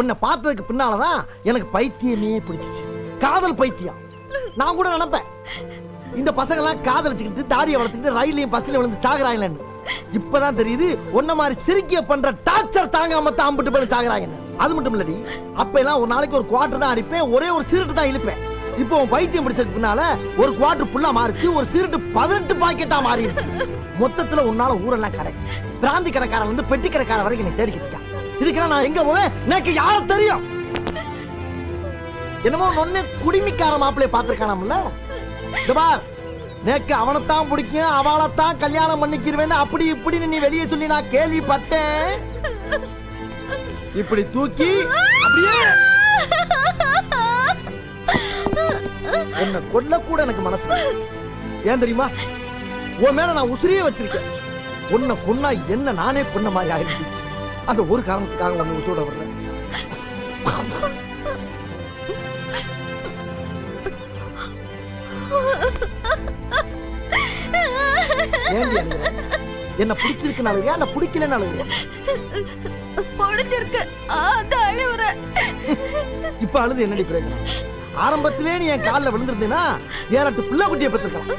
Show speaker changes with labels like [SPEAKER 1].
[SPEAKER 1] உன்னை பார்த்ததுக்கு பின்னாலதான் எனக்கு பைத்தியமே பிடிச்சிச்சு. காதல் பைத்தியம். நான் கூட நினைப்பேன். இந்த பசங்க எல்லாம் காதலிச்சுக்கிட்டு தாடியை வளர்த்துக்கிட்டு ரயிலையும் பஸ்லையும் விழுந்து சாகுறாங்களேன்னு. இப்பதான் தெரியுது உன்ன மாதிரி சிரிக்கிய பண்ற டார்ச்சர் தாங்காம தான் அம்பிட்டு போய் சாகுறாங்க அது மட்டும் இல்லடி அப்ப எல்லாம் ஒரு நாளைக்கு ஒரு குவார்டர் தான் அடிப்பேன் ஒரே ஒரு சீருட்டு தான் இழுப்பேன். இப்போ உன் பைத்தியம் பிடிச்சதுக்கு பின்னால ஒரு குவார்டர் புல்லா மாறிச்சு ஒரு சீருட்டு பதினெட்டு பாக்கெட்டா மாறிடுச்சு. மொத்தத்துல உன்னால ஊரெல்லாம் கடை பிராந்தி கடைக்காரன் வந்து பெட்டி கடைக்காரன் வரைக்கும் நீ தேடிக்கிட்டு இதுக்கெல்லாம் நான் எங்க போவேன்? எனக்கு யார தெரியும்? என்னமோ ஒண்ணு குடிமிக்கார மாப்பிள்ளைய பாத்துருக்கானாம்ல இந்த பார். நேக்கு அவனைத்தான் பிடிக்கும் அவளைத்தான் கல்யாணம் பண்ணிக்கிறவேன்னு அப்படி இப்படின்னு நீ வெளியே சொல்லி நான் கேள்விப்பட்டேன். இப்படி தூக்கி அப்படியே உன்னை கொல்ல கூட எனக்கு மனசு ஏன் தெரியுமா? உன் மேல நான் உசிரியே வச்சிருக்கேன். உன்னை கொன்னா என்ன நானே கொன்ன மாதிரி ஆயிடுச்சு. அந்த ஒரு காரணத்துக்காக உன்னை உசுரோட வரல ஏன்டி அழுகுற? என்ன பிடிச்சிருக்குன்னு அழுகுறியா இல்ல பிடிக்கலன்னு அழுகுறியா
[SPEAKER 2] பிடிச்சிருக்கு அழுவுற.
[SPEAKER 1] இப்ப அழுது என்னடி பிரயோஜனம்? ஆரம்பத்திலே நீ என் காலில் விழுந்திருந்தீன்னா ஏழட்டு பிள்ளை குட்டியை பெற்றிருக்கலாம்.